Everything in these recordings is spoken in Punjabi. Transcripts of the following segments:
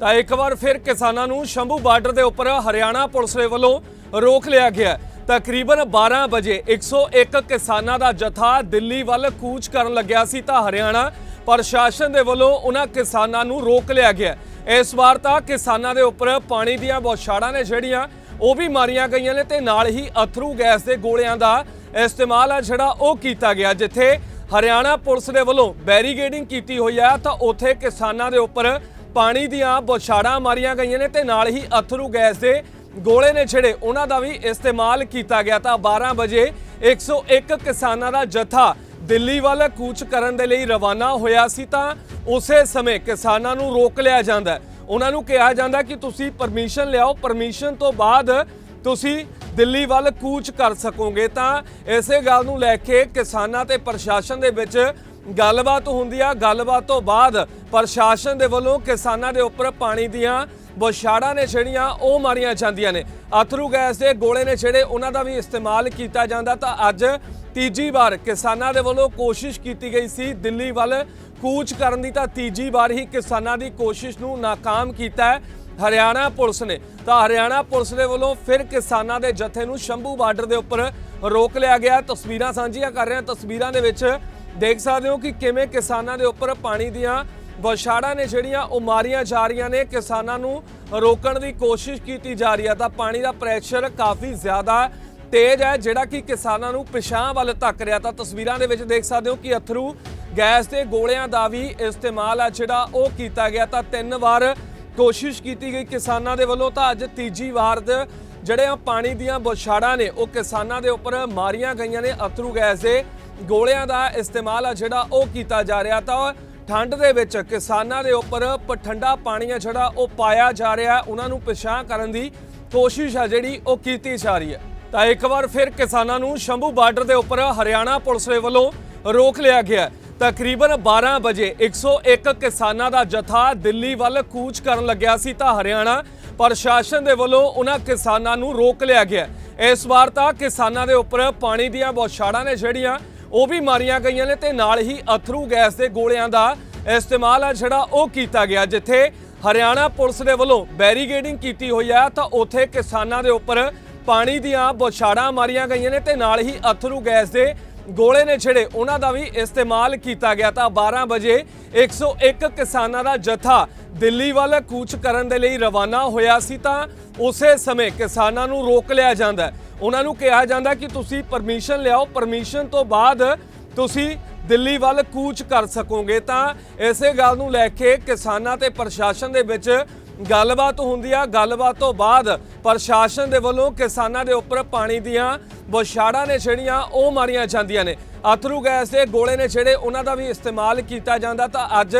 ਤਾਂ ਇੱਕ ਵਾਰ ਫਿਰ ਕਿਸਾਨਾਂ ਨੂੰ ਸ਼ੰਭੂ ਬਾਰਡਰ ਦੇ ਉੱਪਰ ਹਰਿਆਣਾ ਪੁਲਿਸ ਦੇ ਵੱਲੋਂ ਰੋਕ ਲਿਆ ਗਿਆ। ਤਕਰੀਬਨ 12 ਵਜੇ 101 ਕਿਸਾਨਾਂ ਦਾ ਜਥਾ ਦਿੱਲੀ ਵੱਲ ਕੂਚ ਕਰਨ ਲੱਗਿਆ ਸੀ ਤਾਂ ਹਰਿਆਣਾ ਪ੍ਰਸ਼ਾਸਨ ਦੇ ਵੱਲੋਂ ਉਹਨਾਂ ਕਿਸਾਨਾਂ ਨੂੰ ਰੋਕ ਲਿਆ ਗਿਆ। ਇਸ ਵਾਰ ਤਾਂ ਕਿਸਾਨਾਂ ਦੇ ਉੱਪਰ ਪਾਣੀ ਦੀਆਂ ਬੌਛਾੜਾਂ ਨੇ ਜਿਹੜੀਆਂ, ਉਹ ਵੀ ਮਾਰੀਆਂ ਗਈਆਂ ਨੇ ਤੇ ਨਾਲ ਹੀ ਅਥਰੂ ਗੈਸ ਦੇ ਗੋਲਿਆਂ ਦਾ ਇਸਤੇਮਾਲ ਆ ਜਿਹੜਾ ਉਹ ਕੀਤਾ ਗਿਆ। ਜਿੱਥੇ ਹਰਿਆਣਾ ਪੁਲਿਸ ਦੇ ਵੱਲੋਂ ਬੈਰੀਗੇਡਿੰਗ ਕੀਤੀ ਹੋਈ ਹੈ ਤਾਂ ਉੱਥੇ ਕਿਸਾਨਾਂ ਦੇ ਉੱਪਰ ਪਾਣੀ ਦੀਆਂ ਬੌਛਾੜਾਂ ਮਾਰੀਆਂ ਗਈਆਂ ਨੇ ਤੇ ਨਾਲ ਹੀ ਅਥਰੂ ਗੈਸ ਦੇ ਗੋਲੇ ਨੇ ਜਿਹੜੇ ਉਹਨਾਂ ਦਾ ਵੀ ਇਸਤੇਮਾਲ ਕੀਤਾ ਗਿਆ ਤਾਂ 12 ਵਜੇ 101 ਕਿਸਾਨਾਂ ਦਾ ਜਥਾ ਦਿੱਲੀ ਵੱਲ ਕੂਚ ਕਰਨ ਦੇ ਲਈ ਰਵਾਨਾ ਹੋਇਆ ਸੀ ਤਾਂ ਉਸੇ ਸਮੇਂ ਕਿਸਾਨਾਂ ਨੂੰ ਰੋਕ ਲਿਆ ਜਾਂਦਾ ਉਹਨਾਂ ਨੂੰ ਕਿਹਾ ਜਾਂਦਾ ਕਿ ਤੁਸੀਂ ਪਰਮਿਸ਼ਨ ਲਿਆਓ। ਪਰਮਿਸ਼ਨ ਤੋਂ ਬਾਅਦ ਤੁਸੀਂ ਦਿੱਲੀ ਵੱਲ ਕੂਚ ਕਰ ਸਕੋਗੇ ਤਾਂ ਇਸੇ ਗੱਲ ਨੂੰ ਲੈ ਕੇ ਕਿਸਾਨਾਂ ਤੇ ਪ੍ਰਸ਼ਾਸਨ ਦੇ ਵਿੱਚ ਗੱਲਬਾਤ ਹੁੰਦੀ ਆ। ਗੱਲਬਾਤ ਤੋਂ ਬਾਅਦ ਪ੍ਰਸ਼ਾਸਨ ਦੇ ਵੱਲੋਂ ਕਿਸਾਨਾਂ ਦੇ ਉੱਪਰ ਪਾਣੀ ਦੀਆਂ ਬੌਛਾੜਾਂ ਨੇ ਜਿਹੜੀਆਂ ਉਹ ਮਾਰੀਆਂ ਜਾਂਦੀਆਂ ਨੇ। ਅਥਰੂ ਗੈਸ ਦੇ ਗੋਲੇ ਨੇ ਜਿਹੜੇ ਉਹਨਾਂ ਦਾ ਵੀ ਇਸਤੇਮਾਲ ਕੀਤਾ ਜਾਂਦਾ ਤਾਂ ਅੱਜ ਤੀਜੀ ਵਾਰ ਕਿਸਾਨਾਂ ਦੇ ਵੱਲੋਂ ਕੋਸ਼ਿਸ਼ ਕੀਤੀ ਗਈ ਸੀ ਦਿੱਲੀ ਵੱਲ ਕੂਚ ਕਰਨ ਦੀ ਤਾਂ ਤੀਜੀ ਵਾਰ ਹੀ ਕਿਸਾਨਾਂ ਦੀ ਕੋਸ਼ਿਸ਼ ਨੂੰ ਨਾਕਾਮ ਕੀਤਾ ਹੈ। ਹਰਿਆਣਾ ਪੁਲਿਸ ਨੇ। ਤਾਂ ਹਰਿਆਣਾ ਪੁਲਿਸ ਦੇ ਵੱਲੋਂ ਫਿਰ ਕਿਸਾਨਾਂ ਦੇ ਜਥੇ ਨੂੰ ਸ਼ੰਭੂ ਬਾਰਡਰ ਦੇ ਉੱਪਰ ਰੋਕ ਲਿਆ ਗਿਆ। ਤਸਵੀਰਾਂ ਸਾਂਝੀਆਂ ਕਰ ਰਹੇ। ਹਾਂ ਤਸਵੀਰਾਂ ਦੇ ਵਿੱਚ ਦੇਖ ਸਕਦੇ ਹੋ ਕਿ ਕਿਵੇਂ ਕਿਸਾਨਾਂ ਦੇ ਉੱਪਰ ਪਾਣੀ ਦੀਆਂ ਬੌਛਾੜਾਂ ਨੇ ਜਿਹੜੀਆਂ ਉਹ ਮਾਰੀਆਂ ਜਾ ਰਹੀਆਂ ਨੇ। ਕਿਸਾਨਾਂ ਨੂੰ ਰੋਕਣ ਦੀ ਕੋਸ਼ਿਸ਼ ਕੀਤੀ ਜਾ ਰਹੀ ਹੈ। ਤਾਂ ਪਾਣੀ ਦਾ ਪ੍ਰੈਸ਼ਰ ਕਾਫੀ ਜ਼ਿਆਦਾ ਤੇਜ਼ ਹੈ, ਜਿਹੜਾ ਕਿ ਕਿਸਾਨਾਂ ਨੂੰ ਪਿਛਾਂ ਵੱਲ ਧੱਕ ਰਿਹਾ। ਤਾਂ ਤਸਵੀਰਾਂ ਦੇ ਵਿੱਚ ਦੇਖ ਸਕਦੇ ਹੋ ਕਿ ਅਥਰੂ ਗੈਸ ਦੇ ਗੋਲਿਆਂ ਦਾ ਵੀ ਇਸਤੇਮਾਲ ਆ ਜਿਹੜਾ ਉਹ ਕੀਤਾ ਗਿਆ। ਤਾਂ ਤਿੰਨ ਵਾਰ ਕੋਸ਼ਿਸ਼ ਕੀਤੀ ਗਈ ਕਿਸਾਨਾਂ ਦੇ ਵੱਲੋਂ ਤਾਂ ਅੱਜ ਤੀਜੀ ਵਾਰ ਦੇ ਜਿਹੜੇ ਆ ਪਾਣੀ ਦੀਆਂ ਬੌਛਾੜਾਂ ਨੇ, ਉਹ ਕਿਸਾਨਾਂ ਦੇ ਉੱਪਰ ਮਾਰੀਆਂ ਗਈਆਂ ਨੇ, ਅਥਰੂ ਗੈਸ ਦੇ ਗੋਲਿਆਂ ਦਾ ਇਸਤੇਮਾਲ ਆ ਜਿਹੜਾ ਉਹ ਕੀਤਾ ਜਾ ਰਿਹਾ ਤਾਂ ਠੰਡ ਦੇ ਵਿੱਚ ਕਿਸਾਨਾਂ ਦੇ ਉੱਪਰ ਪ- ਠੰਡਾ ਪਾਣੀ ਆ ਜਿਹੜਾ ਉਹ ਪਾਇਆ ਜਾ ਰਿਹਾ, ਉਹਨਾਂ ਨੂੰ ਪਛਾਣ ਕਰਨ ਦੀ ਕੋਸ਼ਿਸ਼ ਆ ਜਿਹੜੀ ਉਹ ਕੀਤੀ ਜਾ ਰਹੀ ਹੈ। ਤਾਂ ਇੱਕ ਵਾਰ ਫਿਰ ਕਿਸਾਨਾਂ ਨੂੰ ਸ਼ੰਭੂ ਬਾਰਡਰ ਦੇ ਉੱਪਰ ਹਰਿਆਣਾ ਪੁਲਿਸ ਦੇ ਵੱਲੋਂ ਰੋਕ ਲਿਆ ਗਿਆ ਤਕਰੀਬਨ 12 ਵਜੇ 101 ਕਿਸਾਨਾਂ ਦਾ ਜਥਾ ਦਿੱਲੀ ਵੱਲ ਕੂਚ ਕਰਨ ਲੱਗਿਆ ਸੀ ਤਾਂ ਹਰਿਆਣਾ ਪ੍ਰਸ਼ਾਸਨ ਦੇ ਵੱਲੋਂ ਉਹਨਾਂ ਕਿਸਾਨਾਂ ਨੂੰ ਰੋਕ ਲਿਆ ਗਿਆ। ਇਸ ਵਾਰ ਤਾਂ ਕਿਸਾਨਾਂ ਦੇ ਉੱਪਰ ਪਾਣੀ ਦੀਆਂ ਬੌਛਾੜਾਂ ਨੇ ਜਿਹੜੀਆਂ, ਉਹ ਵੀ ਮਾਰੀਆਂ ਗਈਆਂ ਨੇ ਤੇ ਨਾਲ ਹੀ ਅਥਰੂ ਗੈਸ ਦੇ ਗੋਲਿਆਂ ਦਾ ਇਸਤੇਮਾਲ ਆ ਜਿਹੜਾ ਉਹ ਕੀਤਾ ਗਿਆ। ਜਿੱਥੇ ਹਰਿਆਣਾ ਪੁਲਿਸ ਦੇ ਵੱਲੋਂ ਬੈਰੀਗੇਡਿੰਗ ਕੀਤੀ ਹੋਈ ਹੈ ਤਾਂ ਉੱਥੇ ਕਿਸਾਨਾਂ ਦੇ ਉੱਪਰ ਪਾਣੀ ਦੀਆਂ ਬੌਛਾੜਾਂ ਮਾਰੀਆਂ ਗਈਆਂ ਨੇ ਤੇ ਨਾਲ ਹੀ ਅਥਰੂ ਗੈਸ ਦੇ ਗੋਲੇ ਨੇ ਜਿਹੜੇ ਉਹਨਾਂ ਦਾ ਵੀ ਇਸਤੇਮਾਲ ਕੀਤਾ ਗਿਆ ਤਾਂ 12 ਵਜੇ 101 ਕਿਸਾਨਾਂ ਦਾ ਜਥਾ ਦਿੱਲੀ ਵੱਲ ਕੂਚ ਕਰਨ ਦੇ ਲਈ ਰਵਾਨਾ ਹੋਇਆ ਸੀ ਤਾਂ ਉਸੇ ਸਮੇਂ ਕਿਸਾਨਾਂ ਨੂੰ ਰੋਕ ਲਿਆ ਜਾਂਦਾ ਉਹਨਾਂ ਨੂੰ ਕਿਹਾ ਜਾਂਦਾ ਕਿ ਤੁਸੀਂ ਪਰਮਿਸ਼ਨ ਲਿਆਓ। ਪਰਮਿਸ਼ਨ ਤੋਂ ਬਾਅਦ ਤੁਸੀਂ ਦਿੱਲੀ ਵੱਲ ਕੂਚ ਕਰ ਸਕੋਗੇ ਤਾਂ ਇਸੇ ਗੱਲ ਨੂੰ ਲੈ ਕੇ ਕਿਸਾਨਾਂ ਤੇ ਪ੍ਰਸ਼ਾਸਨ ਦੇ ਵਿੱਚ ਗੱਲਬਾਤ ਹੁੰਦੀ ਆ। ਗੱਲਬਾਤ ਤੋਂ ਬਾਅਦ ਪ੍ਰਸ਼ਾਸਨ ਦੇ ਵੱਲੋਂ ਕਿਸਾਨਾਂ ਦੇ ਉੱਪਰ ਪਾਣੀ ਦੀਆਂ ਬੌਛਾੜਾਂ ਨੇ ਜਿਹੜੀਆਂ, ਉਹ ਮਾਰੀਆਂ ਜਾਂਦੀਆਂ ਨੇ। ਅਥਰੂ ਗੈਸ ਦੇ ਗੋਲੇ ਨੇ ਜਿਹੜੇ ਉਹਨਾਂ ਦਾ ਵੀ ਇਸਤੇਮਾਲ ਕੀਤਾ ਜਾਂਦਾ ਤਾਂ ਅੱਜ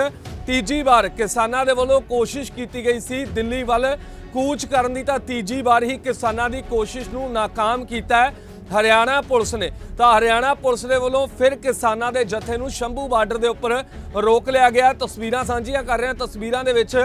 ਤੀਜੀ ਵਾਰ ਕਿਸਾਨਾਂ ਦੇ ਵੱਲੋਂ ਕੋਸ਼ਿਸ਼ ਕੀਤੀ ਗਈ ਸੀ ਦਿੱਲੀ ਵੱਲ ਕੂਚ ਕਰਨ ਦੀ ਤਾਂ ਤੀਜੀ ਵਾਰ ਹੀ ਕਿਸਾਨਾਂ ਦੀ ਕੋਸ਼ਿਸ਼ ਨੂੰ ਨਾਕਾਮ ਕੀਤਾ ਹੈ। ਹਰਿਆਣਾ ਪੁਲਿਸ ਨੇ। ਤਾਂ ਹਰਿਆਣਾ ਪੁਲਿਸ ਦੇ ਵੱਲੋਂ ਫਿਰ ਕਿਸਾਨਾਂ ਦੇ ਜਥੇ ਨੂੰ ਸ਼ੰਭੂ ਬਾਰਡਰ ਦੇ ਉੱਪਰ ਰੋਕ ਲਿਆ ਗਿਆ। ਤਸਵੀਰਾਂ ਸਾਂਝੀਆਂ ਕਰ ਰਹੇ। ਹਾਂ ਤਸਵੀਰਾਂ ਦੇ ਵਿੱਚ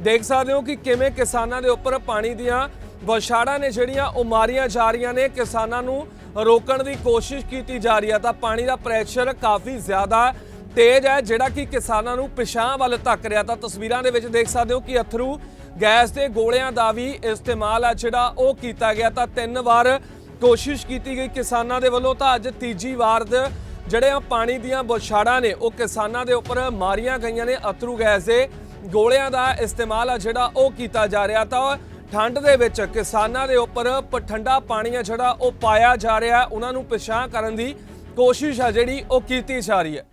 ਦੇਖ ਸਕਦੇ ਹੋ ਕਿ ਕਿਵੇਂ ਕਿਸਾਨਾਂ ਦੇ ਉੱਪਰ ਪਾਣੀ ਦੀਆਂ ਬੌਛਾੜਾਂ ਨੇ ਜਿਹੜੀਆਂ ਉਹ ਮਾਰੀਆਂ ਜਾ ਰਹੀਆਂ ਨੇ। ਕਿਸਾਨਾਂ ਨੂੰ ਰੋਕਣ ਦੀ ਕੋਸ਼ਿਸ਼ ਕੀਤੀ ਜਾ ਰਹੀ ਹੈ। ਤਾਂ ਪਾਣੀ ਦਾ ਪ੍ਰੈਸ਼ਰ ਕਾਫੀ ਜ਼ਿਆਦਾ ਤੇਜ਼ ਹੈ, ਜਿਹੜਾ ਕਿ ਕਿਸਾਨਾਂ ਨੂੰ ਪਿਛਾਂ ਵੱਲ ਧੱਕ ਰਿਹਾ। ਤਾਂ ਤਸਵੀਰਾਂ ਦੇ ਵਿੱਚ ਦੇਖ ਸਕਦੇ ਹੋ ਕਿ ਅਥਰੂ ਗੈਸ ਦੇ ਗੋਲਿਆਂ ਦਾ ਵੀ ਇਸਤੇਮਾਲ ਆ ਜਿਹੜਾ ਉਹ ਕੀਤਾ ਗਿਆ। ਤਾਂ ਤਿੰਨ ਵਾਰ ਕੋਸ਼ਿਸ਼ ਕੀਤੀ ਗਈ ਕਿਸਾਨਾਂ ਦੇ ਵੱਲੋਂ ਤਾਂ ਅੱਜ ਤੀਜੀ ਵਾਰ ਦੇ ਜਿਹੜੇ ਆ ਪਾਣੀ ਦੀਆਂ ਬੁਛਾੜਾਂ ਨੇ, ਉਹ ਕਿਸਾਨਾਂ ਦੇ ਉੱਪਰ ਮਾਰੀਆਂ ਗਈਆਂ ਨੇ ਅਥਰੂ ਗੈਸ ਦੇ ਗੋਲਿਆਂ ਦਾ ਇਸਤੇਮਾਲ ਆ ਜਿਹੜਾ ਉਹ ਕੀਤਾ ਜਾ ਰਿਹਾ ਤਾਂ ਠੰਡ ਦੇ ਵਿੱਚ ਕਿਸਾਨਾਂ ਦੇ ਉੱਪਰ ਪ- ਠੰਡਾ ਪਾਣੀ ਆ ਜਿਹੜਾ ਉਹ ਪਾਇਆ ਜਾ ਰਿਹਾ, ਉਹਨਾਂ ਨੂੰ ਪਛਾਣ ਕਰਨ ਦੀ ਕੋਸ਼ਿਸ਼ ਆ ਜਿਹੜੀ ਉਹ ਕੀਤੀ ਜਾ ਰਹੀ ਹੈ।